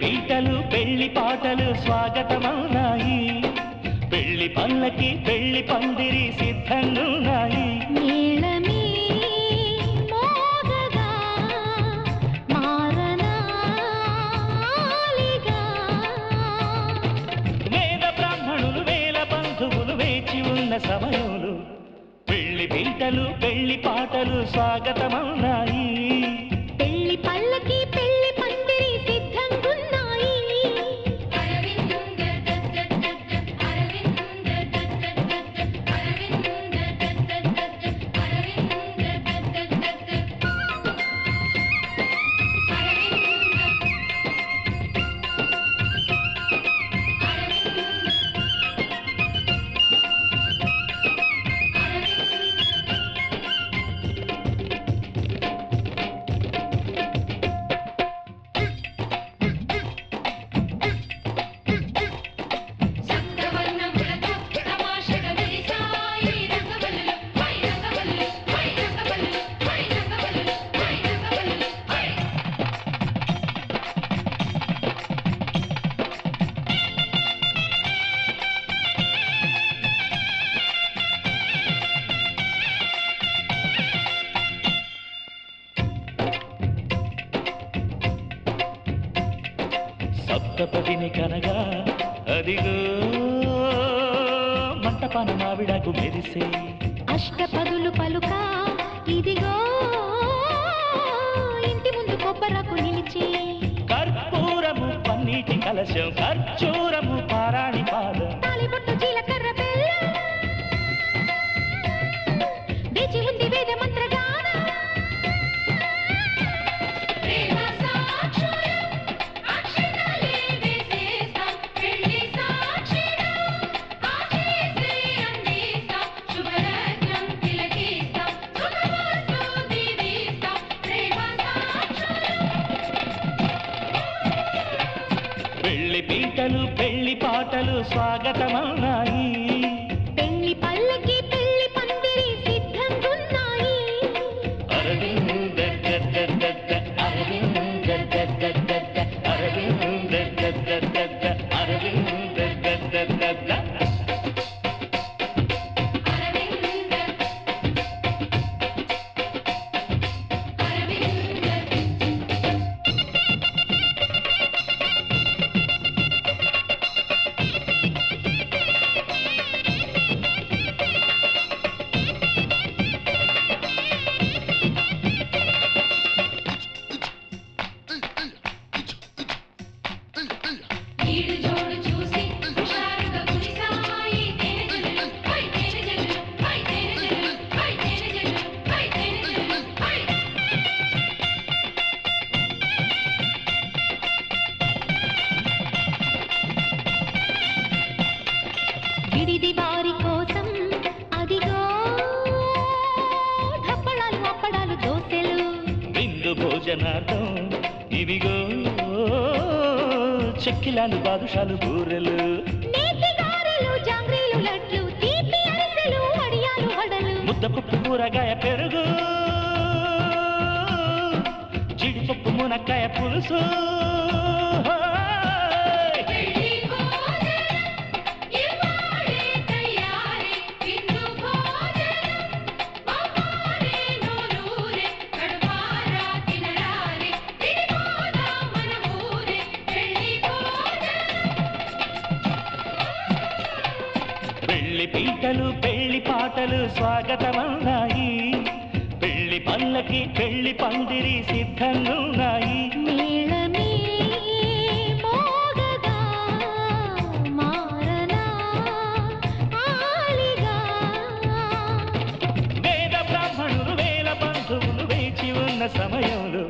పీటలు పెళ్ళి పాటలు స్వాగతమవునాయి పెళ్ళి పల్లకి పెళ్ళి పందిరి సిద్ధంగున్నాయి. వేచి సమయంలో పెళ్ళి పీటలు పెళ్ళి పాటలు స్వాగతమవునాయి. సప్తపదిని కనగా అదిగో మంటపాన మావిడకు మెరిసే. అష్టపదులు పలుక ఇదిగో ఇంటి ముందు కొబ్బరకు నిలిచి. కర్పూరము పన్నీటి కలశం ఖర్చూరము పారాణి పెళ్ళి పీటలు పెళ్ళి పాటలు స్వాగతమన్నాయి. విడిది వారి కోసం అదిగో ధప్పడాలు అప్పడాలు దోసెలు. విందు భోజనార్థం ఇవిగో చెక్కిలాలు బాదుషాలు బూరెలు. ముద్దపప్పు కూరగాయ పెరుగు. జీడిపప్పు మునక్కాయ పులుసు. పిల్లలు పెళ్ళి పాటలు స్వాగతమన్నాయి. పెళ్ళి పళ్ళకి పెళ్ళి పందిరి సిద్ధంగున్నాయి. సమయంలో